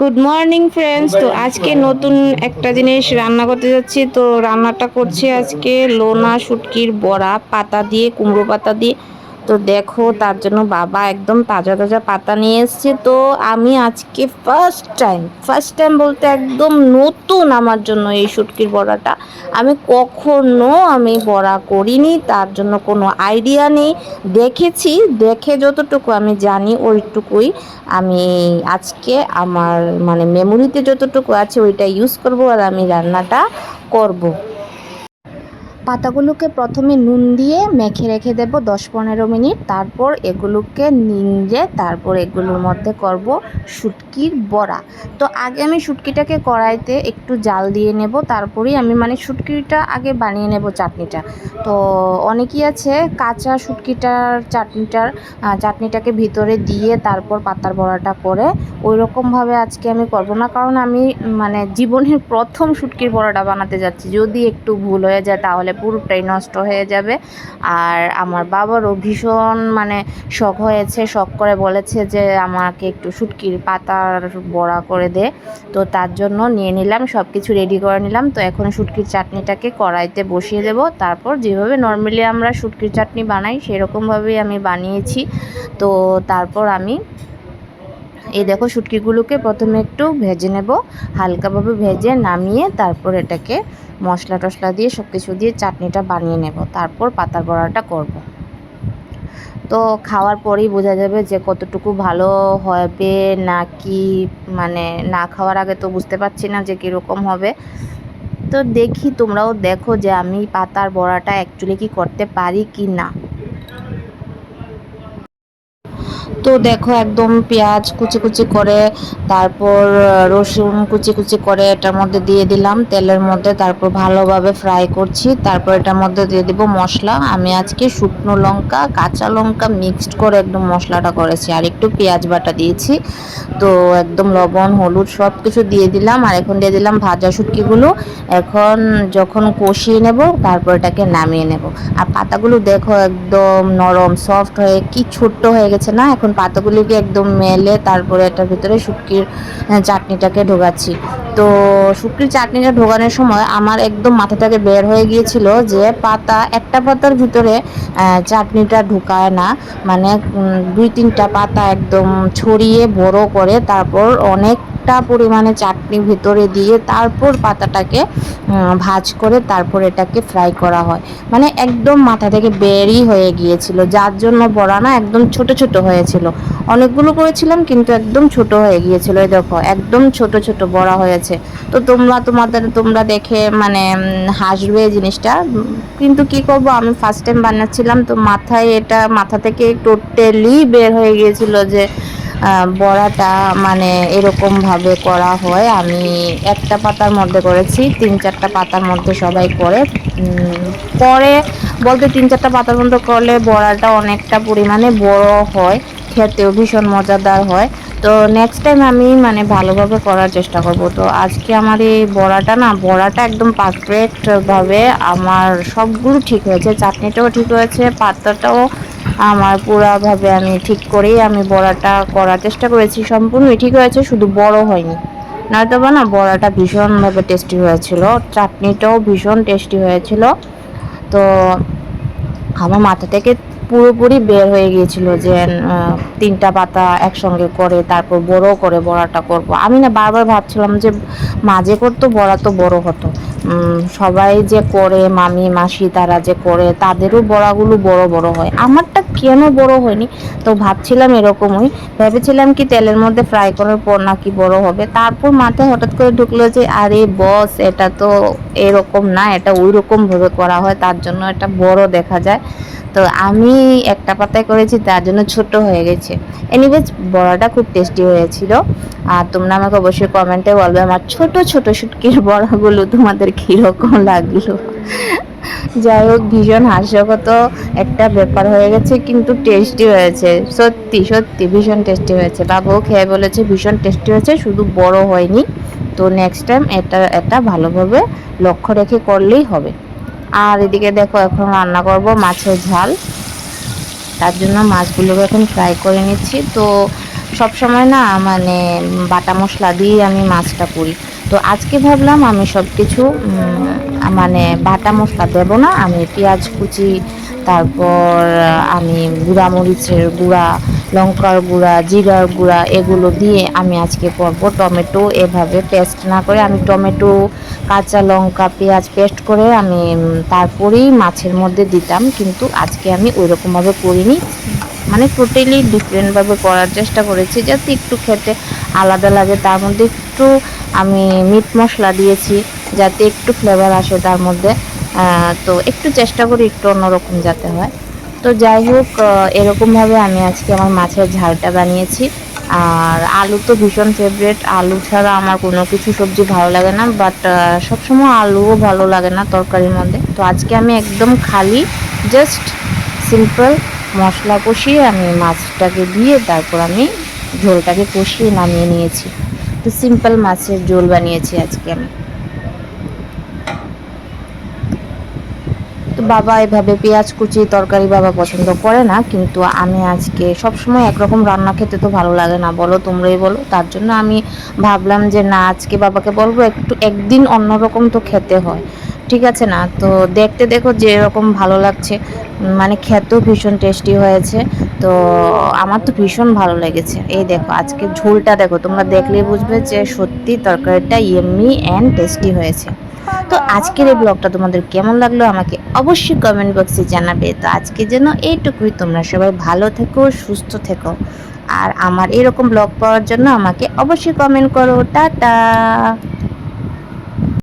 Good morning friends তো আজকে নতুন একটা জিনিস রান্না করতে যাচ্ছি। তো রান্নাটা করছি আজকে লোনা, শুটকির বড়া, পাতা দিয়ে, কুমড়ো পাতা দিয়ে। তো দেখো, তার জন্য বাবা একদম তাজা তাজা পাতা নিয়ে এসছে। তো আমি আজকে ফার্স্ট টাইম ফার্স্ট টাইম বলতে একদম নতুন আমার জন্য এই শুটকির বড়াটা। আমি কখনো আমি বড়া করিনি, তার জন্য কোনো আইডিয়া নেই। দেখেছি, দেখে যতটুকু আমি জানি ওইটুকুই আমি আজকে আমার মানে মেমোরিতে যতটুকু আছে ওইটা ইউজ করব আর আমি রান্নাটা করব। পাতাগুলোকে প্রথমে নুন দিয়ে মেখে রেখে দেব দশ পনেরো মিনিট। তারপর এগুলোকে নিয়ে তারপর এগুলোর মধ্যে করব শুটকির বড়া। তো আগে আমি শুটকিটাকে কড়াইতে একটু জাল দিয়ে নেব, তারপরেই আমি মানে শুটকিটা আগে বানিয়ে নেব চাটনিটা। তো অনেকেই আছে কাঁচা শুটকিটার চাটনিটার চাটনিটাকে ভিতরে দিয়ে তারপর পাতার বড়াটা করে। ওই রকমভাবে আজকে আমি করব না, কারণ আমি মানে জীবনের প্রথম শুটকির বড়াটা বানাতে যাচ্ছি। যদি একটু ভুল হয়ে যায় তাহলে পুরোটাই নষ্ট হয়ে যাবে। আর আমার বাবারও ভীষণ মানে শখ হয়েছে, শখ করে বলেছে যে আমাকে একটু শুটকির পাতার বড়া করে দে। তো তার জন্য নিয়ে নিলাম সব কিছু রেডি করে নিলাম। তো এখন শুটকির চাটনিটাকে কড়াইতে বসিয়ে দেব। তারপর যেভাবে নর্মালি আমরা শুটকির চাটনি বানাই, সেরকমভাবেই আমি বানিয়েছি। তো তারপর আমি এই দেখো শুটকিগুলোকে প্রথমে একটু ভেজে নেব। হালকাভাবে ভেজে নামিয়ে তারপর এটাকে মশলা টশলা দিয়ে সব কিছু দিয়ে চাটনিটা বানিয়ে নেব। তারপর পাতার বড়াটা করব। তো খাওয়ার পরেই বোঝা যাবে যে কতটুকু ভালো হবে না কি মানে না খাওয়ার আগে তো বুঝতে পারছি না যে কীরকম হবে। তো দেখি তোমরাও দেখো যে আমি পাতার বড়াটা অ্যাকচুয়ালি কি করতে পারি কি না। তো দেখো একদম পেঁয়াজ কুচি কুচি করে, তারপর রসুন কুচি কুচি করে এটার মধ্যে দিয়ে দিলাম। তেলের মধ্যে তারপর ভালোভাবে ফ্রাই করছি। তারপর এটার মধ্যে দিয়ে দিব মশলা। আমি আজকে শুকনো লঙ্কা, কাঁচা লঙ্কা মিক্সড করে একদম মশলাটা করেছি। আর একটু পেঁয়াজ বাটা দিয়েছি। তো একদম লবণ, হলুদ সব কিছু দিয়ে দিলাম। আর এখন দিয়ে দিলাম ভাজা শুটকিগুলো। এখন যখন কষিয়ে নেব, তারপর এটাকে নামিয়ে নেব। আর পাতাগুলো দেখো একদম নরম সফট হয়ে, কি ছোট্ট হয়ে গেছে না? এখন পাতাগুলিকে একদম মেলে তারপরে এটার ভিতরে শুটকির চাটনিটাকে ঢোকাচ্ছি। তো শুটকির চাটনিটা ঢোকানোর সময় আমার একদম মাথাটাকে বের হয়ে গিয়েছিল যে পাতা, একটা পাতার ভিতরে চাটনিটা ঢুকায় না। মানে দুই তিনটা পাতা একদম ছড়িয়ে বড় করে তারপর অনেক অনেকটা পরিমাণে চাটনি ভিতরে দিয়ে তারপর পাতাটাকে ভাজ করে তারপর এটাকে ফ্রাই করা হয়। মানে একদম মাথা থেকে বেরই হয়ে গিয়েছিল। যার জন্য বড়া না একদম ছোট ছোট হয়েছিল। অনেকগুলো করেছিলাম কিন্তু একদম ছোট হয়ে গিয়েছিল। এই দেখো, একদম ছোট ছোট বড়া হয়েছে। তো তোমরা তোমাদের, তোমরা দেখে মানে হাসবে জিনিসটা। কিন্তু কি করব, আমি ফার্স্ট টাইম বানাচ্ছিলাম। তো মাথায় এটা, মাথা থেকে টোটালি বের হয়ে গিয়েছিল যে বড়াটা মানে এরকমভাবে করা হয়। আমি একটা পাতার মধ্যে করেছি, তিন চারটা পাতার মধ্যে সবাই করে। পরে বলতে তিন চারটা পাতার মধ্যে করলে বড়াটা অনেকটা পরিমাণে বড় হয়, খেতেও ভীষণ মজাদার হয়। তো নেক্সট টাইম আমি মানে ভালোভাবে করার চেষ্টা করব। তো আজকে আমার এই বড়াটা না, বড়াটা একদম পারফেক্টভাবে আমার সবগুলো ঠিক হয়েছে, চাটনিটাও ঠিক হয়েছে, পাতাটাও আমার পুরাভাবে আমি ঠিক করেই আমি বড়াটা করার চেষ্টা করেছি, সম্পূর্ণই ঠিক হয়েছে, শুধু বড় হয়নি। নয়তো বা না, বড়াটা ভীষণভাবে টেস্টি হয়েছিল, চাটনিটাও ভীষণ টেস্টি হয়েছিল। তো আমার মাথা থেকে পুরোপুরি বের হয়ে গিয়েছিল যে তিনটা পাতা একসঙ্গে করে তারপর বড় করে বড়াটা করব। আমি না বারবার ভাবছিলাম যে মাঝে করতো, বড়া তো বড় হতো। সবাই যে করে, মামি, মাসি তারা যে করে, তাদেরও বড়াগুলো বড় বড় হয়। আমারটা কেন বড় হয়নি? তো ভাবছিলাম এরকমই। ভেবেছিলাম কি তেলের মধ্যে ফ্রাই করার পর নাকি বড় হবে। তারপর মাথায় হঠাৎ করে ঢুকলো যে, আরে বস এটা তো এরকম না, এটা ওই রকমভাবে করা হয়, তার জন্য এটা বড় দেখা যায়। তো আমি একটা পাতায় করেছি, তার জন্য ছোট হয়ে গেছে। এনিওয়েজ বড়াটা খুব টেস্টি হয়েছিল। আর তোমরা আমাকে অবশ্যই কমেন্টে বলবে, আমার ছোট ছোট শুটকির বড়াগুলো তোমাদের কীরকম লাগল? যাই হোক, ভীষণ হাস্যকত একটা ব্যাপার হয়ে গেছে, কিন্তু টেস্টি হয়েছে। সত্যি সত্যি, ভীষণ টেস্টি হয়েছে। বাবুও খেয়ে বলেছে, ভীষণ টেস্টি হয়েছে, শুধু বড় হয়নি। তো নেক্সট টাইম এটা এটা ভালোভাবে লক্ষ্য রেখে করলেই হবে। আর এদিকে দেখো, এখন রান্না করব মাছের ঝাল। তার জন্য মাছগুলোকে এখন ফ্রাই করে নিচ্ছি। তো সব সময় না মানে বাটা মশলা দিয়ে আমি মাছটা করি তো আজকে ভাবলাম আমি সব কিছু মানে বাটা মশলা দেবো না, আমি পেঁয়াজ কুচি, তারপর আমি গুঁড়া মরিচের গুঁড়া, লঙ্কার গুঁড়া, জিরার গুঁড়া, এগুলো দিয়ে আমি আজকে করব টমেটো এভাবে পেস্ট না করে আমি টমেটো, কাঁচা লঙ্কা, পেঁয়াজ পেস্ট করে আমি তারপরেই মাছের মধ্যে দিতাম, কিন্তু আজকে আমি ওই রকমভাবে করিনি। মানে টোটালি ডিফারেন্টভাবে করার চেষ্টা করেছি যাতে একটু খেতে আলাদা লাগে, তার মধ্যে একটু আমি মিট মশলা দিয়েছি, যাতে একটু ফ্লেভার আসে তার মধ্যে। তো একটু চেষ্টা করি একটু অন্যরকম যাতে হয়। তো যাই হোক এরকমভাবে আমি আজকে আমার মাছের ঝালটা বানিয়েছি। আর আলু তো ভীষণ ফেভারেট আলু ছাড়া আমার কোনো কিছু সবজি ভালো লাগে না বাট সবসময় আলুও ভালো লাগে না তরকারির মধ্যে। তো আজকে আমি একদম খালি জাস্ট সিম্পল মশলা কষিয়ে আমি মাছটাকে দিয়ে তারপর আমি ঝোলটাকে কষিয়ে নামিয়ে নিয়েছি। তো সিম্পল মাছের ঝোল বানিয়েছি আজকে আমি। তো বাবা এভাবে পেঁয়াজ কুচি, তরকারি বাবা পছন্দ করে না, কিন্তু আমি আজকে সব সময় একরকম রান্না খেতে তো ভালো লাগে না, বলো তোমরাই বলো। তার জন্য আমি ভাবলাম যে না, আজকে বাবাকে বলব একটু একদিন অন্যরকম তো খেতে হয়। ঠিক আছে না? তো দেখতে দেখো যে এরকম ভালো লাগছে। মানে খেতেও ভীষণ টেস্টি হয়েছে। তো আমার তো ভীষণ ভালো লেগেছে। এই দেখো, আজকে ঝোলটা দেখো, তোমরা দেখলেই বুঝবে যে সত্যি তরকারিটা ইয়েমি অ্যান্ড টেস্টি হয়েছে। তো আজকের এই ব্লগটা তোমাদের কেমন লাগল আমাকে অবশ্যই কমেন্ট বক্সে জানাবে। তো আজকে যেন এইটুকুই, তোমরা সবাই ভালো থেকো, সুস্থ থেকো। আর আমার এরকম ব্লগ পাওয়ার জন্য আমাকে অবশ্যই কমেন্ট করো। টাটা!